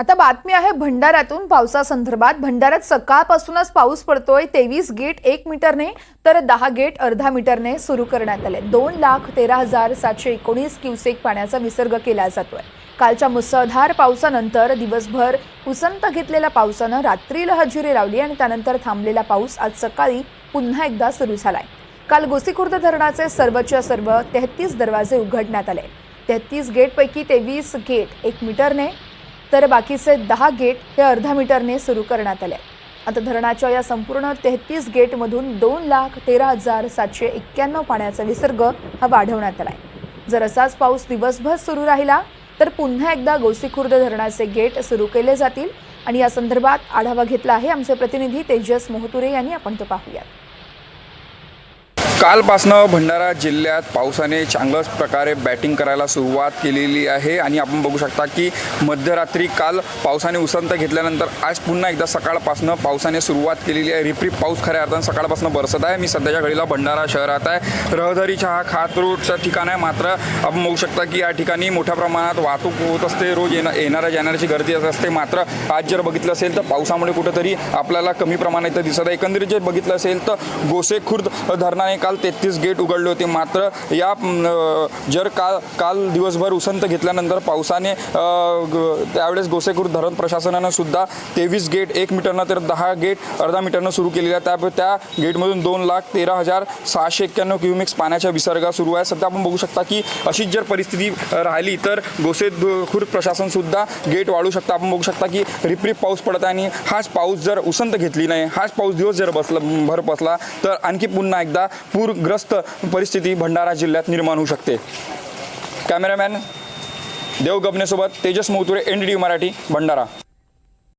आता बातमी आहे भंडाऱ्यातून पावसासंदर्भात. भंडाऱ्यात सकाळपासूनच पाऊस पडतोय. तेवीस गेट एक मीटरने तर दहा गेट अर्धा मीटरने सुरू करण्यात आले. दोन लाख तेरा हजार सातशे एकोणीस क्युसेक पाण्याचा विसर्ग केला जातोय. कालच्या मुसळधार पावसानंतर दिवसभर उसंत घेतलेल्या पावसानं रात्रीला हजेरी लावली आणि त्यानंतर थांबलेला पाऊस आज सकाळी पुन्हा एकदा सुरू झालाय. काल गोसीखुर्द धरणाचे सर्वच्या सर्व तेहतीस दरवाजे उघडण्यात आले. तेहतीस गेटपैकी तेवीस गेट एक मीटरने तर बाकीचे दहा गेट हे अर्धा मीटरने सुरू करण्यात आले. आता धरणाच्या या संपूर्ण तेहतीस गेटमधून दोन लाख तेरा हजार सातशे एक्क्याण्णव पाण्याचा विसर्ग हा वाढवण्यात आला आहे जर असाच पाऊस दिवसभर सुरू राहिला तर पुन्हा एकदा गोसीखुर्द धरणाचे गेट सुरू केले जातील. आणि या संदर्भात आढावा घेतला आहे आमचे प्रतिनिधी तेजस मोहतुरे यांनी. आपण तो पाहूयात. कालपासनं भंडारा जिल्ह्यात पावसाने चांगल्याच प्रकारे बॅटिंग करायला सुरुवात केलेली आहे. आणि आपण बघू शकता की मध्यरात्री काल पावसाने उसंत घेतल्यानंतर आज पुन्हा एकदा सकाळपासनं पावसाने सुरुवात केलेली आहे. रिपरिप पाऊस खऱ्या अर्थानं सकाळपासून बरसत आहे. मी सध्याच्या घडीला भंडारा शहरात आहे. रहदारीच्या हा खात रोडचं ठिकाण आहे. मात्र आपण बघू शकता की या ठिकाणी मोठ्या प्रमाणात वाहतूक होत असते. रोज येणं येणाऱ्या जाणाऱ्याची गर्दी असते. मात्र आज जर बघितलं असेल तर पावसामुळे कुठंतरी आपल्याला कमी प्रमाणात दिसत आहे. एकंदरीत जर बघितलं असेल तर गोसेखुर्द धरणाने काल तेहतीस गेट उघडले होते. मात्र या जर काल काल दिवसभर उसंत घेतल्यानंतर पावसाने त्यावेळेस गोसेखुर्द धरण प्रशासनानं सुद्धा तेवीस गेट एक मीटरनं तर दहा गेट अर्धा मीटरनं सुरू केलेल्या त्या त्या गेटमधून दोन लाख तेरा हजार सहाशे एक्क्याण्णव क्युमिक्स पाण्याचा विसर्गा सुरू आहे. सध्या आपण बघू शकता की अशीच जर परिस्थिती राहिली तर गोसेखुर्द प्रशासन सुद्धा गेट वाढू शकतं. आपण बघू शकता की रिपरिप पाऊस पडत आहे आणि हाच पाऊस जर उसंत घेतली नाही हाच पाऊस दिवस जर बसला भर बसला तर आणखी पुन्हा एकदा पूरग्रस्त परिस्थिती भंडारा जिल्ह्यात निर्माण होऊ शकते. Cameraman Dev गबनेसोबत Tejas Moture N D D Marathi Bhandara.